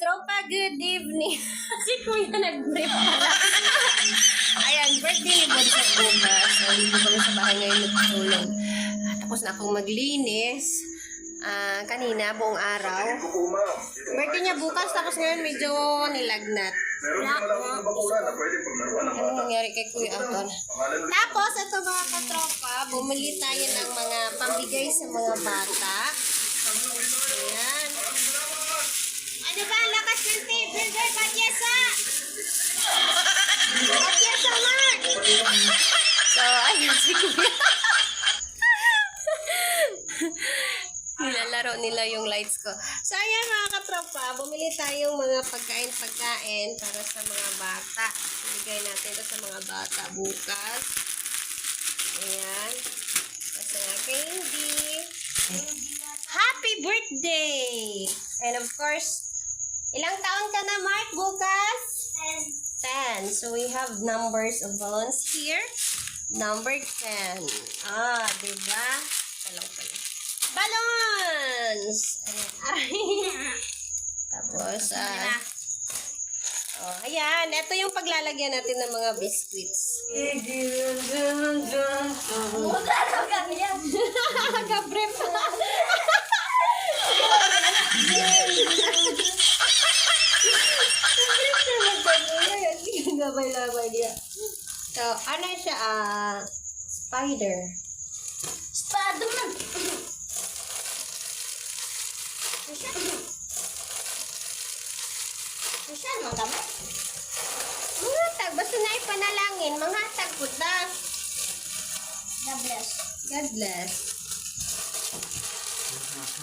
katropa, good evening. si Kuya nag-brief pala. Ayan, birthday ni Bonsa bukas. So, dito kami sa bahay ngayon nagtulong. Tapos na akong maglinis. Ah, kanina, buong araw. Birthday niya bukas, tapos ngayon medyo nilagnat. Wala Ano nangyari kay Kuya Anton? Tapos, ito mga katropa, bumili tayo ng mga pambigay sa mga bata. Ayan. Ano ba? So, ayun si Kuya. Nilalaro nila yung lights ko. So, ayan mga katropa, bumili tayong mga pagkain-pagkain para sa mga bata. Ibigay natin ito sa mga bata bukas. Ayan. Tapos candy. Happy birthday! And of course, ilang taon ka na, Mark, bukas? 10. So, we have numbers of balloons here. Number 10. Ah, diba? Talang pala. Balloons! Ayan. Tapos, ah... oh, ayan. Ito yung paglalagyan natin ng mga biscuits. Kabrep. Gabay-labay dia. So, ano siya? Ah, spider. Spiderman. Saan mo kami? Manghatag. Basta na ipanalangin. Manghatag po ta. God bless. God bless.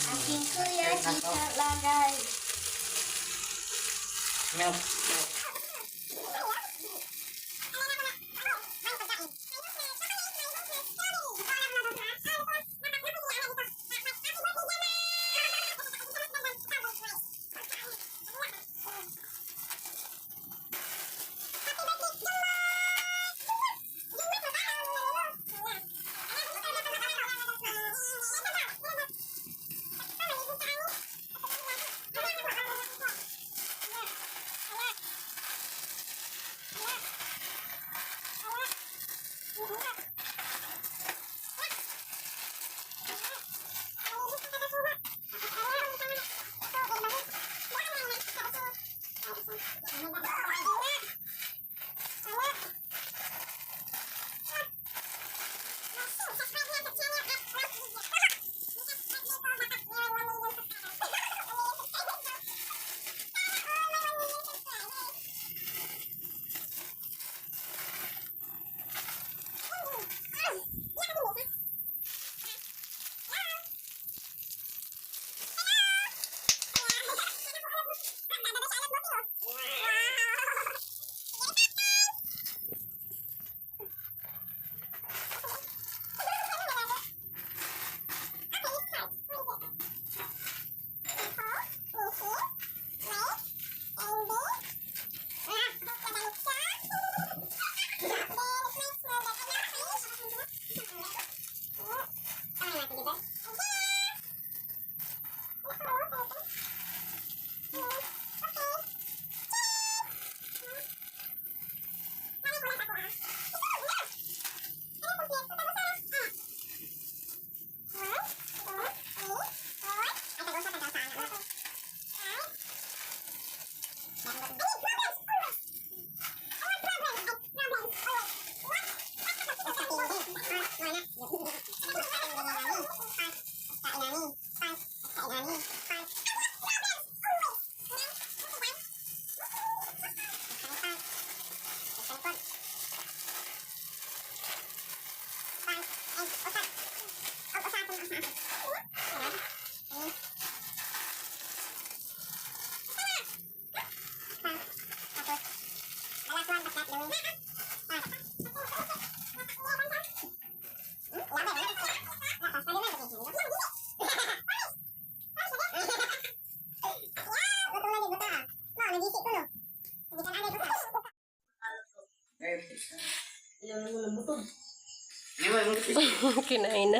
Aking kuya, kita lagay. Milk. Kinain na.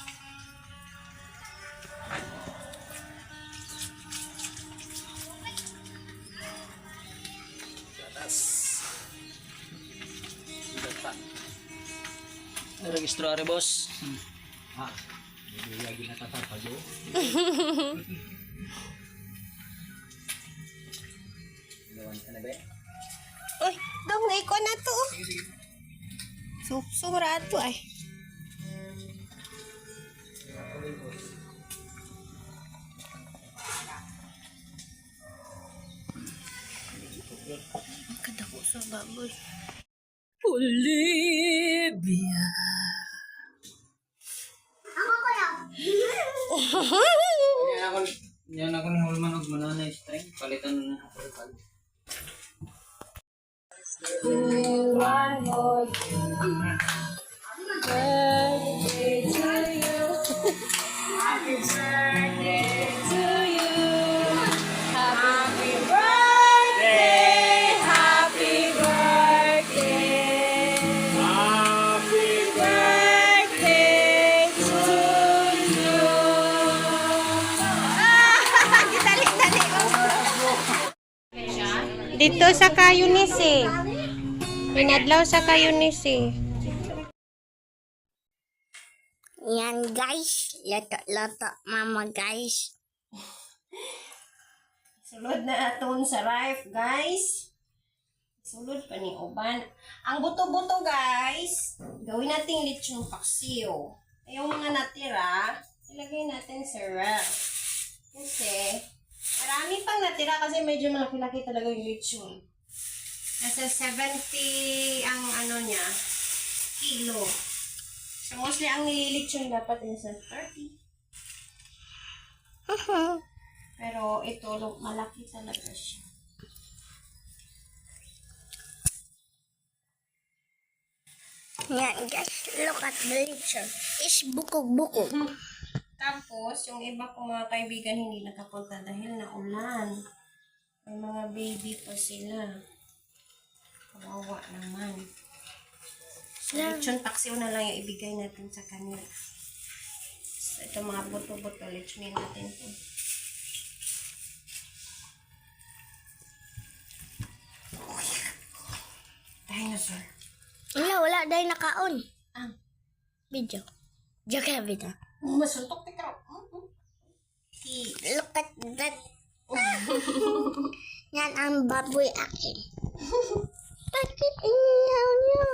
Registro ari bos. Hmm. Ah, hindi lagi nakatapag yun. Gawan ka na ba? Uy, dong na iko na to. So, sumra to ay. Kadako sa baboy. Olivia. Ako. One more birthday to you. Happy birthday Dito sa Kayunis eh. Pinadlaw sa Kayunis eh. Yan guys. Lato-lato mama guys. Sulod na aton sa rife, guys. Sulod pa ni Uban. Ang buto-buto, guys, gawin natin lechong paksiw. Yung mga natira, ilagay natin sa ref. Kasi, marami pang natira kasi medyo malaki-laki talaga yung lechon. Nasa 70 ang ano niya, kilo. So, mostly ang nililechon dapat nasa 30. Pero ito, malaki talaga siya. Yan guys. Look at the picture. Is bukog-bukog. Tapos, yung iba kong mga kaibigan hindi nakapunta dahil na ulan. May mga baby pa sila. Kawawa naman. So, lechon paksiw na lang yung ibigay natin sa kanila. So, ito mga buto-buto, lechonin natin to. Dinosaur. Wala, wala. Dahil nakaon. Ah, Video. Joke na video. Masuntok ka. Mm-mm. Look at that. Yan ang baboy akin. Bakit iniyaw niyo?